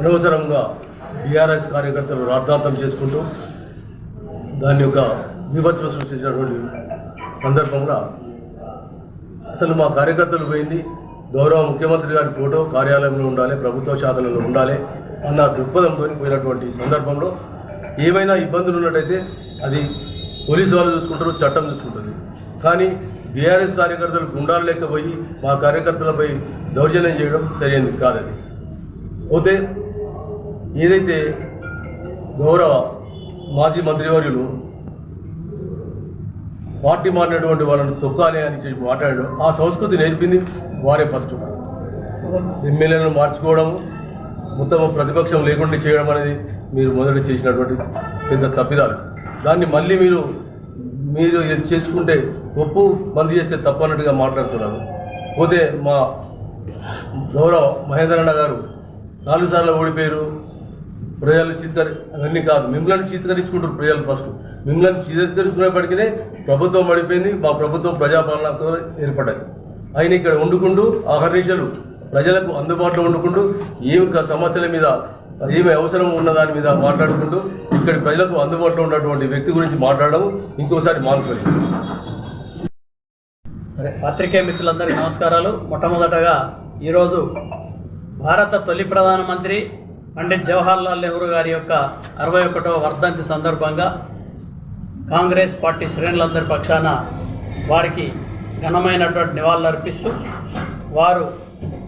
అనవసరంగా బీఆర్ఎస్ కార్యకర్తలు రాద్ధాంతం చేసుకుంటూ దాని యొక్క విభత్వం సృష్టించినటువంటి సందర్భంగా అసలు మా కార్యకర్తలు పోయింది. గౌరవ ముఖ్యమంత్రి గారి ఫోటో కార్యాలయంలో ఉండాలి ప్రభుత్వ శాఖలలో ఉండాలి అన్న దృక్పథంతో పోయినటువంటి సందర్భంలో ఏమైనా ఇబ్బందులు ఉన్నట్టయితే అది పోలీసు వాళ్ళు చూసుకుంటారు చట్టం చూసుకుంటుంది. కానీ బీఆర్ఎస్ కార్యకర్తలు గుండాలు లేకపోయి మా కార్యకర్తలపై దౌర్జన్యం చేయడం సరైనది కాదది. పోతే ఏదైతే గౌరవ మాజీ మంత్రివర్యులు పార్టీ మారినటువంటి వాళ్ళని తొక్కాలి అని చెప్పి మాట్లాడాడు ఆ సంస్కృతి నేర్పింది వారే ఫస్ట్. ఎమ్మెల్యేలను మార్చుకోవడము మొత్తం ప్రతిపక్షం లేకుండా చేయడం అనేది మీరు మొదట చేసినటువంటి పెద్ద తప్పిదాలు. దాన్ని మళ్ళీ మీరు మీరు ఇది చేసుకుంటే ఒప్పు బంద్ చేస్తే తప్పు అన్నట్టుగా పోతే మా గౌరవ మహేంద్రన్న గారు నాలుగు సార్లు ఓడిపోయారు. ప్రజలను చీతకరి అవన్నీ కాదు. మిమ్మల్ని చీతకరించుకుంటారు ప్రజలు ఫస్ట్ మిమ్మల్ని చీతకరించుకునేప్పటికీ ప్రభుత్వం పడిపోయింది. మా ప్రభుత్వం ప్రజాపాలనతో ఏర్పడ్డది. ఆయన ఇక్కడ వండుకుంటూ ఆహర్నిశలు ప్రజలకు అందుబాటులో వండుకుంటూ ఏమి సమస్యల మీద ఏమి అవసరం ఉన్న దాని మీద మాట్లాడుకుంటూ ఇక్కడ ప్రజలకు అందుబాటులో ఉన్నటువంటి వ్యక్తి గురించి మాట్లాడడం ఇంకోసారి మానుకొని. సరే పాత్రికేయ మిత్రులందరికీ నమస్కారాలు. మొట్టమొదటగా ఈరోజు భారత తొలి ప్రధానమంత్రి పండిత్ జవహర్లాల్ నెహ్రూ గారి యొక్క అరవై ఒకటవ వర్ధంతి సందర్భంగా కాంగ్రెస్ పార్టీ శ్రేణులందరి పక్షాన వారికి ఘనమైనటువంటి నివాళులు అర్పిస్తూ వారు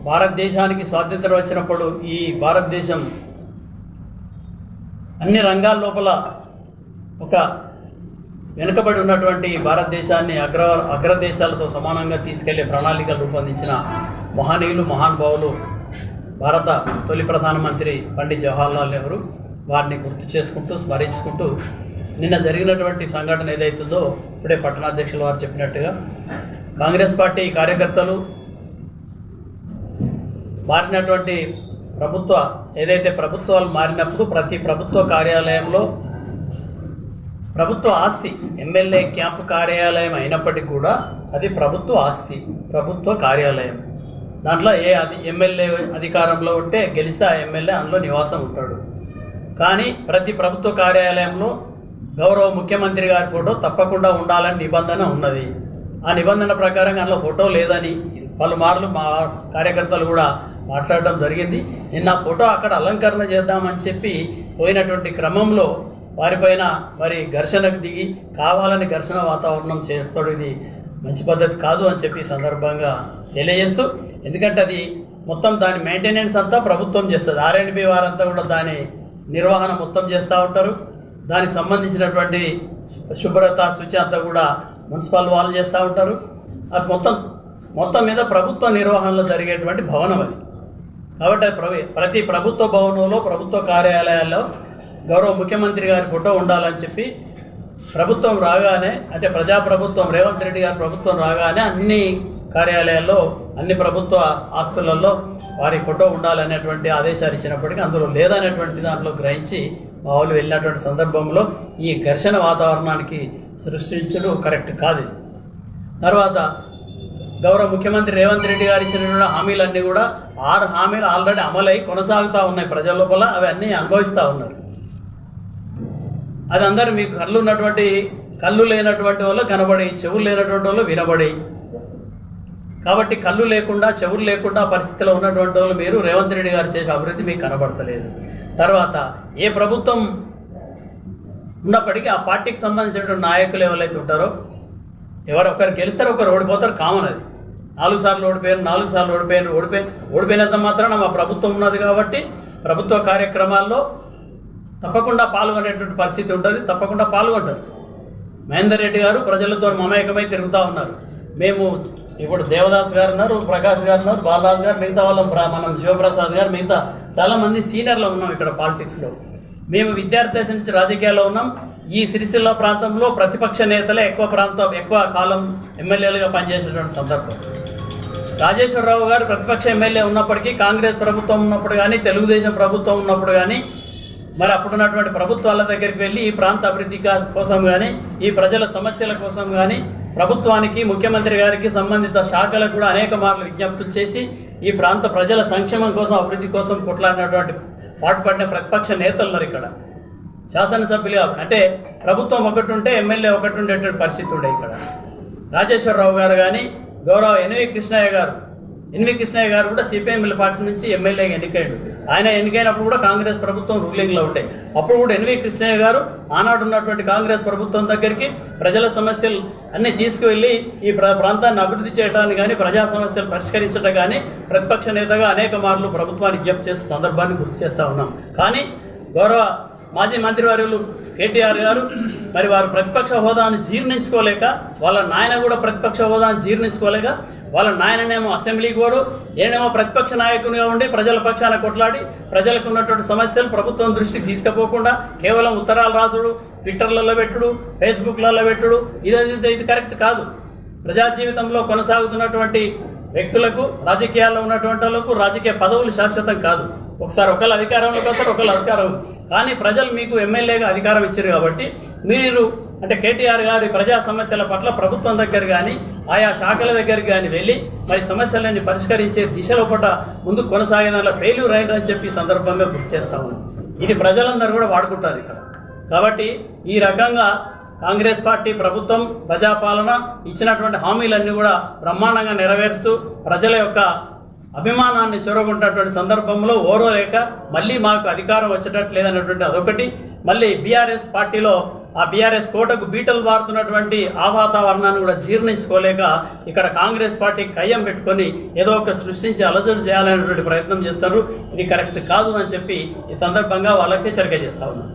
భారతదేశానికి స్వాతంత్రం వచ్చినప్పుడు ఈ భారతదేశం అన్ని రంగాల లోపల ఒక వెనుకబడి ఉన్నటువంటి భారతదేశాన్ని అగ్ర అగ్రదేశాలతో సమానంగా తీసుకెళ్ళే ప్రణాళికలు రూపొందించిన మహనీయులు మహానుభావులు భారత తొలి ప్రధానమంత్రి పండిత్ జవహర్లాల్ నెహ్రూ వారిని గుర్తు చేసుకుంటూ స్మరించుకుంటూ నిన్న జరిగినటువంటి సంఘటన ఏదైతుందో ఇప్పుడే పట్టణాధ్యక్షులు వారు చెప్పినట్టుగా కాంగ్రెస్ పార్టీ కార్యకర్తలు మారినటువంటి ప్రభుత్వ ఏదైతే ప్రభుత్వాలు మారినప్పుడు ప్రతి ప్రభుత్వ కార్యాలయంలో ప్రభుత్వ ఆస్తి ఎమ్మెల్యే క్యాంపు కార్యాలయం అయినప్పటికీ కూడా అది ప్రభుత్వ ఆస్తి ప్రభుత్వ కార్యాలయం. దాంట్లో ఏ అది ఎమ్మెల్యే అధికారంలో ఉంటే గెలిస్తే ఆ ఎమ్మెల్యే అందులో నివాసం ఉంటాడు. కానీ ప్రతి ప్రభుత్వ కార్యాలయంలో గౌరవ ముఖ్యమంత్రి గారి ఫోటో తప్పకుండా ఉండాలని నిబంధన ఉన్నది. ఆ నిబంధన ప్రకారం అందులో ఫోటో లేదని పలుమార్లు మా కార్యకర్తలు కూడా మాట్లాడడం జరిగింది. నిన్న ఫోటో అక్కడ అలంకరణ చేద్దామని చెప్పి పోయినటువంటి క్రమంలో వారిపైన మరి ఘర్షణకు దిగి కావాలని ఘర్షణ వాతావరణం చేస్తాడు ఇది మంచి పద్ధతి కాదు అని చెప్పి సందర్భంగా తెలియజేస్తూ ఎందుకంటే అది మొత్తం దాని మెయింటెనెన్స్ అంతా ప్రభుత్వం చేస్తుంది. ఆర్ఎండ్బి వారంతా కూడా దాని నిర్వహణ మొత్తం చేస్తూ ఉంటారు. దానికి సంబంధించినటువంటి శుభ్రత శుచి అంతా కూడా మున్సిపల్ వాళ్ళు చేస్తూ ఉంటారు. అది మొత్తం మొత్తం మీద ప్రభుత్వ నిర్వహణలో జరిగేటువంటి భవనం అది. కాబట్టి ప్రవి- ప్రతి ప్రభుత్వ భవనంలో ప్రభుత్వ కార్యాలయాల్లో గౌరవ ముఖ్యమంత్రి గారి ఫోటో ఉండాలని చెప్పి ప్రభుత్వం రాగానే అంటే ప్రజాప్రభుత్వం రేవంత్ రెడ్డి గారి ప్రభుత్వం రాగానే అన్ని కార్యాలయాల్లో అన్ని ప్రభుత్వ ఆస్తులలో వారి ఫోటో ఉండాలనేటువంటి ఆదేశాలు ఇచ్చినప్పటికీ అందులో లేదనేటువంటి దాంట్లో గ్రహించి మా వాళ్ళు వెళ్ళినటువంటి సందర్భంలో ఈ ఘర్షణ వాతావరణానికి సృష్టించడం కరెక్ట్ కాదు. తర్వాత గౌరవ ముఖ్యమంత్రి రేవంత్ రెడ్డి గారు ఇచ్చినటువంటి హామీలన్నీ కూడా ఆరు హామీలు ఆల్రెడీ అమలై కొనసాగుతూ ఉన్నాయి ప్రజల లోపల అవి అన్నీ అనుభవిస్తూ ఉన్నారు. అది అందరూ మీకు కళ్ళు ఉన్నటువంటి కళ్ళు లేనటువంటి వాళ్ళు కనబడే చెవులు లేనటువంటి వాళ్ళు వినబడి కాబట్టి కళ్ళు లేకుండా చెవులు లేకుండా పరిస్థితిలో ఉన్నటువంటి వాళ్ళు మీరు. రేవంత్ రెడ్డి గారు చేసే అభివృద్ధి మీకు కనబడతలేదు. తర్వాత ఏ ప్రభుత్వం ఉన్నప్పటికీ ఆ పార్టీకి సంబంధించినటువంటి నాయకులు ఎవరైతే ఉంటారో ఎవరు ఒకరు గెలుస్తారు ఒకరు ఓడిపోతారు కామన్ అది. నాలుగు సార్లు ఓడిపోయారు నాలుగు సార్లు ఓడిపోయారు ఓడిపోయి ఓడిపోయినంత మాత్రాన మా ప్రభుత్వం ఉన్నది కాబట్టి ప్రభుత్వ కార్యక్రమాల్లో తప్పకుండా పాల్గొనేటువంటి పరిస్థితి ఉంటుంది తప్పకుండా పాల్గొంటారు. మహేందర్ రెడ్డి గారు ప్రజలతో మమేకమై తిరుగుతూ ఉన్నారు. మేము ఇప్పుడు దేవదాస్ గారు ఉన్నారు ప్రకాష్ గారు ఉన్నారు బాలరాజు గారు మిగతా వాళ్ళం మనం శివప్రసాద్ గారు మిగతా చాలా మంది సీనియర్లు ఉన్నాం ఇక్కడ పాలిటిక్స్లో మేము విద్యార్థి దశ నుంచి రాజకీయాల్లో ఉన్నాం. ఈ సిరిసిల్ల ప్రాంతంలో ప్రతిపక్ష నేతలే ఎక్కువ ప్రాంతం ఎక్కువ కాలం ఎమ్మెల్యేలుగా పనిచేసినటువంటి సందర్భం. రాజేశ్వరరావు గారు ప్రతిపక్ష ఎమ్మెల్యే ఉన్నప్పటికీ కాంగ్రెస్ ప్రభుత్వం ఉన్నప్పుడు కానీ తెలుగుదేశం ప్రభుత్వం ఉన్నప్పుడు కానీ మరి అప్పుడున్నటువంటి ప్రభుత్వాల దగ్గరికి వెళ్ళి ఈ ప్రాంత అభివృద్ధి కోసం కానీ ఈ ప్రజల సమస్యల కోసం కానీ ప్రభుత్వానికి ముఖ్యమంత్రి గారికి సంబంధిత శాఖలకు కూడా అనేక మార్లు విజ్ఞప్తులు చేసి ఈ ప్రాంత ప్రజల సంక్షేమం కోసం అభివృద్ధి కోసం కొట్లాడినటువంటి పాటుపడిన ప్రతిపక్ష నేతలు ఉన్నారు ఇక్కడ. శాసనసభ్యులుగా అంటే ప్రభుత్వం ఒకటి ఉంటే ఎమ్మెల్యే ఒకటి ఉండేటువంటి పరిస్థితి ఉండే ఇక్కడ. రాజేశ్వరరావు గారు కానీ గౌరవ ఎన్వి కృష్ణయ్య గారు ఎన్వి కృష్ణయ్య గారు కూడా సిపిఎంఎల్ పార్టీ నుంచి ఎమ్మెల్యేగా ఎన్నికయ్యాడు. ఆయన ఎన్నికైనప్పుడు కూడా కాంగ్రెస్ ప్రభుత్వం రూలింగ్లో ఉండే. అప్పుడు కూడా ఎన్వి కృష్ణయ్య గారు ఆనాడు ఉన్నటువంటి కాంగ్రెస్ ప్రభుత్వం దగ్గరికి ప్రజల సమస్యలు అన్ని తీసుకువెళ్ళి ఈ ప్రాంతాన్ని అభివృద్ధి చేయడానికి కానీ ప్రజా సమస్యలు పరిష్కరించడం కానీ ప్రతిపక్ష నేతగా అనేక మార్లు ప్రభుత్వానికి విజ్ఞప్తి చేసే సందర్భాన్ని గుర్తు చేస్తూ ఉన్నాం. కానీ గౌరవ మాజీ మంత్రివర్యులు కేటీఆర్ గారు మరి వారు ప్రతిపక్ష హోదాను జీర్ణించుకోలేక వాళ్ళ నాయన కూడా ప్రతిపక్ష హోదాను జీర్ణించుకోలేక వాళ్ళ నాయననేమో అసెంబ్లీకి పోడు ఏనేమో ప్రతిపక్ష నాయకునిగా ఉండి ప్రజల పక్షాన కొట్లాడి ప్రజలకు ఉన్నటువంటి సమస్యలు ప్రభుత్వం దృష్టికి తీసుకుపోకుండా కేవలం ఉత్తరాలు రాసుడు ట్విట్టర్లలో పెట్టుడు ఫేస్బుక్లలో పెట్టుడు ఇది ఇది కరెక్ట్ కాదు. ప్రజా జీవితంలో కొనసాగుతున్నటువంటి వ్యక్తులకు రాజకీయాల్లో ఉన్నటువంటి వాళ్ళకు రాజకీయ పదవులు శాశ్వతం కాదు. ఒకసారి ఒకళ్ళు అధికారంలోకి వస్తారు ఒకళ్ళు అధికారం. కానీ ప్రజలు మీకు ఎమ్మెల్యేగా అధికారం ఇచ్చారు కాబట్టి మీరు అంటే కేటీఆర్ గారి ప్రజా సమస్యల పట్ల ప్రభుత్వం దగ్గర కానీ ఆయా శాఖల దగ్గరికి కానీ వెళ్ళి మరి సమస్యలన్నీ పరిష్కరించే దిశలో పట్ల ముందు కొనసాగేదానిలో ఫెయిల్యూర్ అని చెప్పి సందర్భంగా గుర్తు చేస్తా ఉన్నాం. ఇది ప్రజలందరూ కూడా వాడుకుంటారు ఇక్కడ. కాబట్టి ఈ రకంగా కాంగ్రెస్ పార్టీ ప్రభుత్వం ప్రజాపాలన ఇచ్చినటువంటి హామీలన్నీ కూడా బ్రహ్మాండంగా నెరవేరుస్తూ ప్రజల యొక్క అభిమానాన్ని చొరగొంటున్నటువంటి సందర్భంలో ఓరోలేక మళ్ళీ మాకు అధికారం వచ్చేటట్టు లేదన్నటువంటి అదొకటి. మళ్ళీ బీఆర్ఎస్ పార్టీలో ఆ బీఆర్ఎస్ కోటకు బీటలు వారుతున్నటువంటి ఆ వాతావరణాన్ని కూడా జీర్ణించుకోలేక ఇక్కడ కాంగ్రెస్ పార్టీ కయ్యం పెట్టుకొని ఏదో ఒక సృష్టించి అలజడి చేయాలనేటువంటి ప్రయత్నం చేస్తారు. ఇది కరెక్ట్ కాదు అని చెప్పి ఈ సందర్భంగా వాళ్ళకి హెచ్చరిక చేస్తా ఉన్నాను.